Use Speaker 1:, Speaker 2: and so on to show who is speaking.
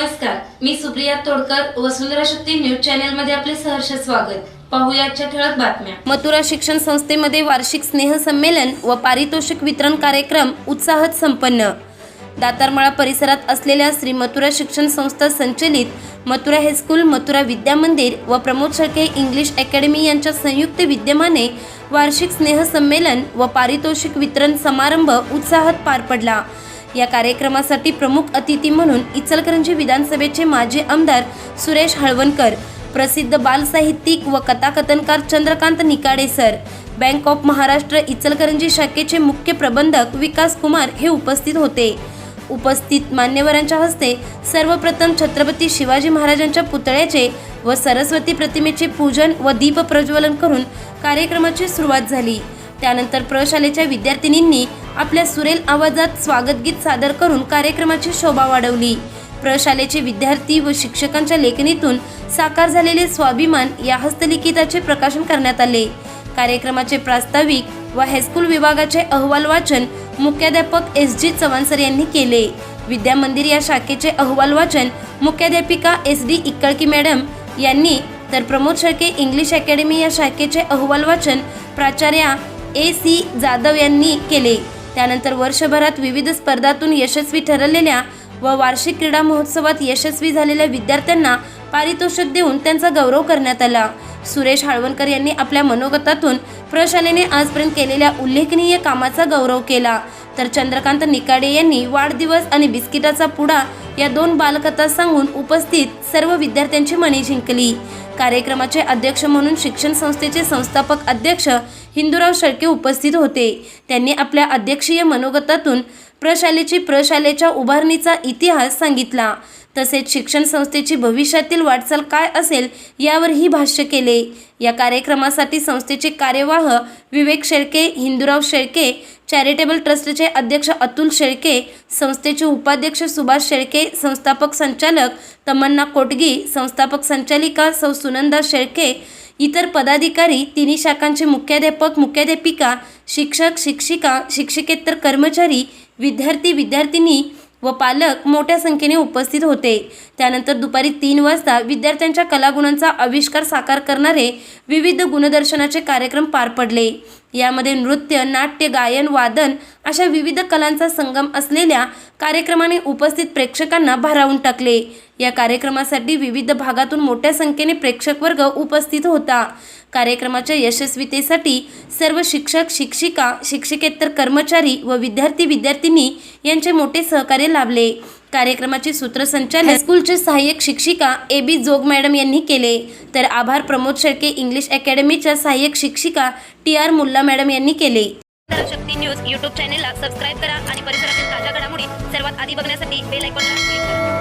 Speaker 1: नमस्कार मी सुप्रिया तोडकर वसुंधरा शक्ती न्यूज चॅनलमध्ये आपले सहर्ष स्वागत. पाहूया ठळक बातम्या. मथुरा शिक्षण संस्थेमध्ये वार्षिक स्नेहसंमेलन व पारितोषिक वितरण कार्यक्रम उत्साहात संपन्न. दातारमाळा परिसरात असलेल्या श्री मथुरा शिक्षण संस्था संचलित मथुरा हायस्कूल मथुरा विद्या मंदिर व प्रमोद शर्के इंग्लिश अकॅडमी यांच्या संयुक्त विद्यमाने वार्षिक स्नेहसंमेलन व पारितोषिक वितरण समारंभ उत्साहात पार पडला. या कार्यक्रमासाठी प्रमुख अतिथी म्हणून इचलकरंजी विधानसभेचे माजी आमदार सुरेश हळवणकर प्रसिद्ध बालसाहित्यिक व कथाकथनकार Chandrakant Nikade sir bank of Maharashtra Ichalkaranji शाखेचे मुख्य प्रबंधक विकास कुमार हे उपस्थित होते. उपस्थित मान्यवरांच्या हस्ते सर्वप्रथम छत्रपती शिवाजी महाराजांच्या पुतळ्याचे व सरस्वती प्रतिमेचे पूजन व दीप प्रज्वलन करून कार्यक्रमाची सुरुवात झाली. त्यानंतर प्रशालेच्या विद्यार्थिनींनी आपल्या सुरेल आवाजात स्वागतगीत सादर करून कार्यक्रमाची शोभा वाढवली. प्रशालेचे विद्यार्थी व शिक्षकांच्या लेखणीतून साकार झालेले स्वाभिमान या हस्तलिखिताचे प्रकाशन करण्यात आले. कार्यक्रमाचे प्रास्ताविक व हायस्कूल विभागाचे अहवाल वाचन मुख्याध्यापक एस जी चव्हाण सर यांनी केले. विद्या मंदिर या शाखेचे अहवाल वाचन मुख्याध्यापिका एस डी इक्कळकी मॅडम यांनी तर प्रमोद शेळके इंग्लिश अकॅडमी या शाखेचे अहवाल वाचन प्राचार्या ए सी जाधव यांनी केले. त्यानंतर वर्षभरात विविध स्पर्धातून यशस्वी ठरलेल्या व वार्षिक क्रीडा महोत्सवात यशस्वी झालेल्या विद्यार्थ्यांना पारितोषिक देऊन त्यांचा गौरव करण्यात आला. सुरेश हाळवणकर यांनी आपल्या मनोगतातून प्रशालेने आजपर्यंत केलेल्या उल्लेखनीय कामाचा गौरव केला. तर चंद्रकांत निकाडे यांनी वाढदिवस आणि बिस्किटाचा पुडा या दोन बालकथा सांगून उपस्थित सर्व विद्यार्थ्यांची मने जिंकली. कार्यक्रमाचे अध्यक्ष म्हणून शिक्षण संस्थेचे संस्थापक अध्यक्ष हिंदूराव शेळके उपस्थित होते. त्यांनी आपल्या अध्यक्षीय मनोगतातून प्रशालेची प्रशालेच्या उभारणीचा इतिहास सांगितला. तसेच शिक्षण संस्थेची भविष्यातील वाटचाल काय असेल यावरही भाष्य केले. या कार्यक्रमासाठी संस्थेचे कार्यवाह विवेक शेळके हिंदूराव शेळके चॅरिटेबल ट्रस्टचे अध्यक्ष अतुल शेळके संस्थेचे उपाध्यक्ष सुभाष शेळके संस्थापक संचालक तमन्ना कोटगी संस्थापक संचालिका सौ सुनंदा शेळके इतर पदाधिकारी तिन्ही शाखांचे मुख्याध्यापक मुख्याध्यापिका शिक्षक शिक्षिका शिक्षकेतर कर्मचारी विद्यार्थी विद्यार्थिनी व पालक मोठ्या संख्येने उपस्थित होते. त्यानंतर दुपारी तीन वाजता विद्यार्थ्यांच्या कलागुणांचा आविष्कार साकार करणारे विविध गुणदर्शनाचे कार्यक्रम पार पडले. यामध्ये नृत्य नाट्य गायन वादन अशा विविध कलांचा संगम असलेल्या कार्यक्रमाने उपस्थित प्रेक्षकांना भारावून टाकले. या कार्यक्रमासाठी विविध भागातून मोठ्या संख्येने प्रेक्षक वर्ग उपस्थित होता. कार्यक्रमाच्या यशस्वीतेसाठी सर्व शिक्षक शिक्षिका शिक्षकेतर कर्मचारी व विद्यार्थी विद्यार्थिनी यांचे मोठे सहकार्य लाभले. कार्यक्रमाचे सूत्रसंचालन स्कूलचे सहाय्यक शिक्षिका ए बी जोग मॅडम यांनी केले. तर आभार प्रमोद शेळके इंग्लिश अकॅडमीच्या सहाय्यक शिक्षिका टी आर मुल्ला मॅडम यांनी केले.
Speaker 2: शक्ती न्यूज यूट्यूब चॅनेलला सबस्क्राईब करा आणि परिसरातील ताज्या घडामोडी सर्वात आधी बघण्यासाठी बेल ऐकून